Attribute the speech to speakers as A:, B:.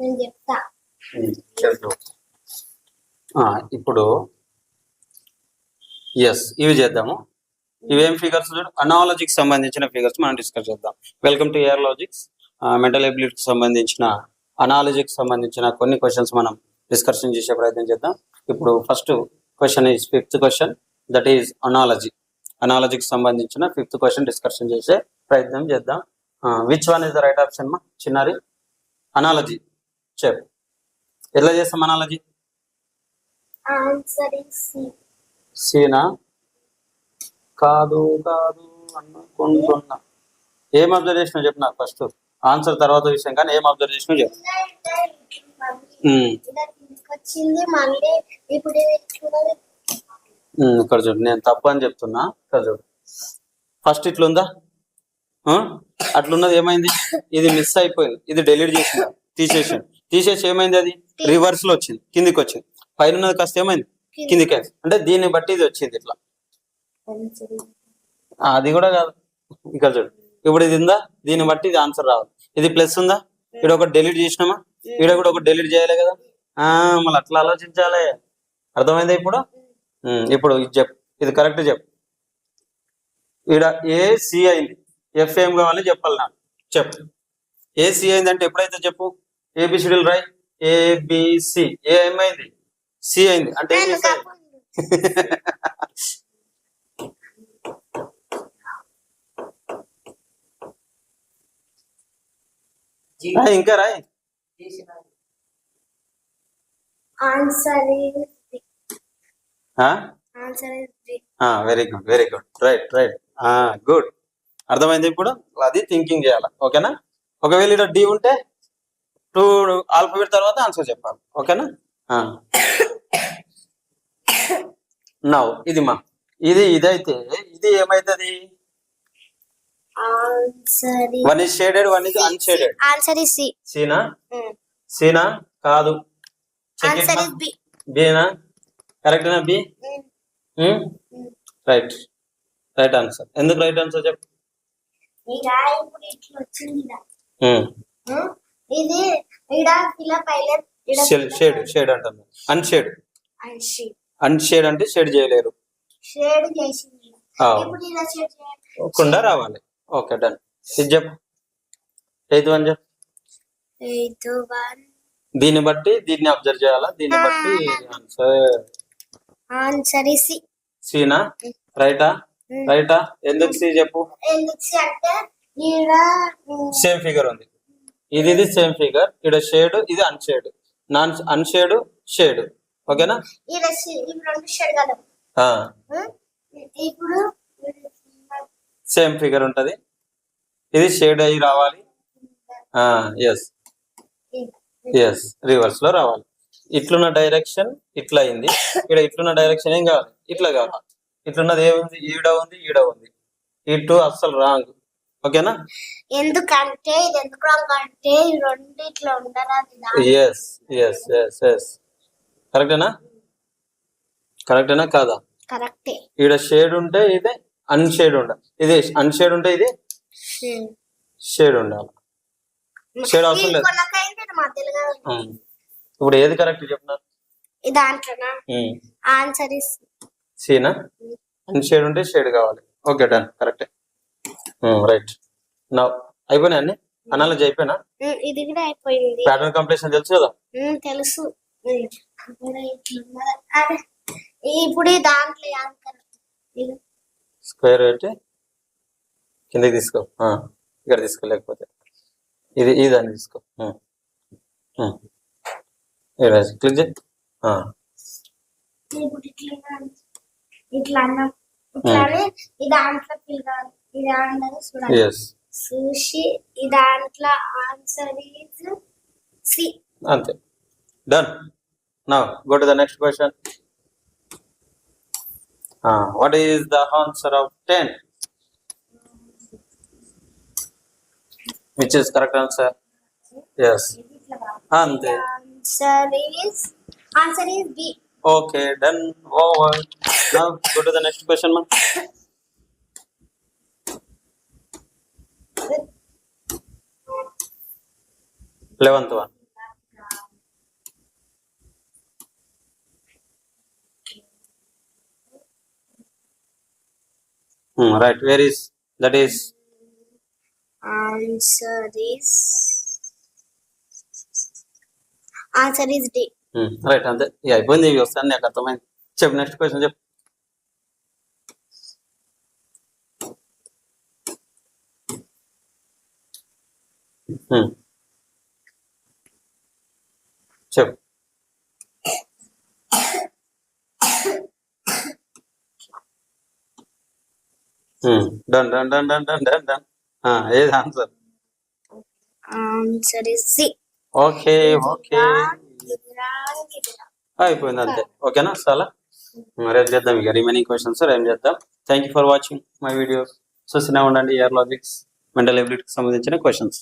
A: నేను చెప్తా.
B: చెప్పు. ఆ, ఇప్పుడు ఎస్ ఇవి చేద్దాము. ఇవేం ఫిగర్స్ చూడు? అనాలజిక్ సంబంధించిన ఫిగర్స్ మనం డిస్కస్ చేద్దాం. Welcome to year logics mental ఎబిలిటీకి సంబంధించిన అనాలజీకి సంబంధించిన కొన్ని క్వశ్చన్స్ మనం డిస్కషన్ చేసే ప్రయత్నం చేద్దాం. ఇప్పుడు first question is fifth question that is analogy అనాలజీకి సంబంధించిన ఫిఫ్త్ క్వశ్చన్ డిస్కషన్ చేసే ప్రయత్నం చేద్దాం. Which one is the right option మా చిన్నారి? అనాలజీ చెప్ ఎట్లా చేస్తాం అనాలజీ? సీనా? కాదు కాదు అనుకుంటున్నా ఏం అబ్జర్వ్ చేసినావు చెప్పు నాకు ఫస్ట్ ఆన్సర్ తర్వాత విషయం కానీ ఏం అబ్జర్వ్ చేసినావు చెప్పు.
A: ఎట్లున్నది?
B: ఉమ్, ఇక్కడ చూడు నేను తప్పు అని చెప్తున్నా. ఇక్కడ చూడు. ఫస్ట్ ఇట్లుందా? ఆ? అట్లున్నది ఏమైంది? ఇది మిస్ అయిపోయింది. ఇది డెలీట్ చేసిన తీసేసాను. తీసేసి ఏమైంది అది? రివర్స్లో వచ్చింది కిందికి వచ్చింది. పైన కాస్త ఏమైంది? కిందికి. అంటే దీన్ని బట్టి ఇది వచ్చింది ఇట్లా. అది కూడా కాదు. ఇక్కడ చూడు. ఇప్పుడు ఇది ఉందా? దీన్ని బట్టి ఇది ఆన్సర్ రావాలి. ఇది ప్లస్ ఉందా? ఇక్కడ ఒకటి డెలీట్ చేసినామా? ఇక్కడ కూడా ఒకటి డెలీట్ చేయాలి కదా? ఆ మళ్ళీ అట్లా ఆలోచించాలి. అర్థమైందా ఇప్పుడు? ఇప్పుడు ఇది చెప్పు. ఇది కరెక్ట్ చెప్పు. ఇక్కడ ఏ సి అయింది. ఎఫ్ ఏం కావాలి చెప్పాలి నాకు. చెప్పు. ఏ సి అయింది అంటే ఎప్పుడైతే చెప్పు? ఏబిసిడీలు రాయ్ ఏబిసి ఏ ఏమైంది? సి అయింది. అంటే ఇంకా రాయ్
A: ఆన్సర్ ఇస్ సి.
B: ఆ?
A: Answer is C.
B: Very good very good right right good అర్థమైంది ఇప్పుడు? అది థింకింగ్ చేయాలి. ఓకేనా ఒకవేళ ఇక్కడ డి ఉంటే టూ ఆల్ఫాబెట్ తర్వాత ఆన్సర్ చెప్పాలి. ఓకేనా? నవ్ ఇది మా ఇది ఇదైతే ఇది ఏమైతుంది? One is shaded one is unshaded.
A: Answer is C.
B: సీనా? సీనా? కాదు.
A: Answer is B.
B: బీనా? కరెక్టేనా బి? రైట్ రైట్ ఆన్సర్ ఎందుకు రైట్ ఆన్సర్ చెప్పు?
A: ఇది ఇడ ఫిలప్ అయ్యలేదు
B: షేడ్ షేడ్ అంటాం అన్షేడ్ అన్షేడ్ అంటే షేడ్ చేయలేరు.
A: షేడ్ చేసింది. ఇప్పుడు ఇలా షేడ్ చేయాలి.
B: కుండా రావాలి. ఓకే డన్ ఇది చెప్పు. ఎయిత్ వన్ చెప్పు?
A: వన్
B: దీన్ని బట్టి దీన్ని అబ్జర్వ్ చేయాలా? దీన్ని బట్టి ఆన్సర్
A: ఆన్సర్ ఇస్ సి
B: సీనా రైటా రైటా ఎందుకు సి చెప్పు?
A: ఎందుకు సి అంటే
B: సేమ్ ఫిగర్ ఉంది. ఇది ఇది సేమ్ ఫిగర్ ఇక్కడ షేడ్ ఇది అన్షేడ్ నాన్ అన్షేడ్ షేడ్ ఓకేనా? సేమ్ ఫిగర్ ఉంటది. ఇది షేడ్ అయ్యి రావాలి. ఎస్ ఎస్ రివర్స్లో రావాలి. ఇట్లున్న డైరెక్షన్ ఇట్లా అయింది. ఇక్కడ ఇట్లున్న డైరెక్షన్ ఏం కావాలి? ఇట్లా కావాలి. ఇట్లున్నది ఏముంది? ఈడ ఉంది ఈడ ఉంది. ఇటు అస్సలు రాంగ్ ఓకేనా?
A: ఎందుకంటే ఇది ఎందుకు రాంగ్ అంటే రెండు ఇట్లా ఉండరాదు
B: ఎస్ ఎస్ ఎస్ ఎస్ కరెక్టేనా కరెక్టేనా కాదా?
A: కరెక్టే
B: ఈడ షేడ్ ఉంటే ఇది అన్షేడ్ ఉండాలి ఇది అన్షేడ్ ఉంటే ఇది? షేడ్ ఉండాలి. షేడ్ అవసరం లేదు. ఇప్పుడు ఏది కరెక్ట్ చెప్పినారు?
A: ఈ దాంట్లోనా? ఆన్సర్ ఇస్
B: సీనా అన్షేడ్ ఉంటే షేడ్ కావాలి. ఓకే డన్ కరెక్టే రైట్ నా అయిపోయినాయి అన్ని? అనాలజీ అయిపోయినా?
A: ఇది కూడా అయిపోయింది.
B: ప్యాటర్న్ కంప్లీషన్ తెలుసు కదా?
A: ఉమ్, తెలుసు. ఇప్పుడు దాంట్లో
B: స్క్వేర్ పెట్టి కిందకి తీసుకో. ఇక్కడ తీసుకో లేకపోతే. ఇది ఈ దాన్ని తీసుకో. క్లిక్ చేయి.
A: ఇట్లా. ఇట్లా దాంట్లో పిలగాలి దాంట్లో చూడాలి
B: ఎస్
A: చూసి దాంట్లో ఆన్సర్ ఈజ్ సి
B: అంతే. డన్ నా go to the next question what is the answer of ten which is correct answer yes అంతే.
A: Answer is answer is B
B: okay done over now go to the next question మా eleventh one. Right where is that is
A: answer is answer is D
B: right అంతే ఇక అయిపోయింది ఇవి వస్తాను నాకు అర్థమైంది చెప్పు నెక్స్ట్ క్వశ్చన్ చెప్పు Hmm. చెప్పు. Done done done done done done done. ఏది answer
A: Answer is C.
B: Okay okay. అయిపోయింది అంతే. ఓకేనా చాలా రేపు చేద్దాం ఇక. రిమైనింగ్ క్వశ్చన్స్ రేపు చేద్దాం? Thank you for watching my videos చూస్తూనే ఉండండి ఇయర్ లాజిక్స్ మెంటల్ ఎబిలిటీకి సంబంధించిన క్వశ్చన్స్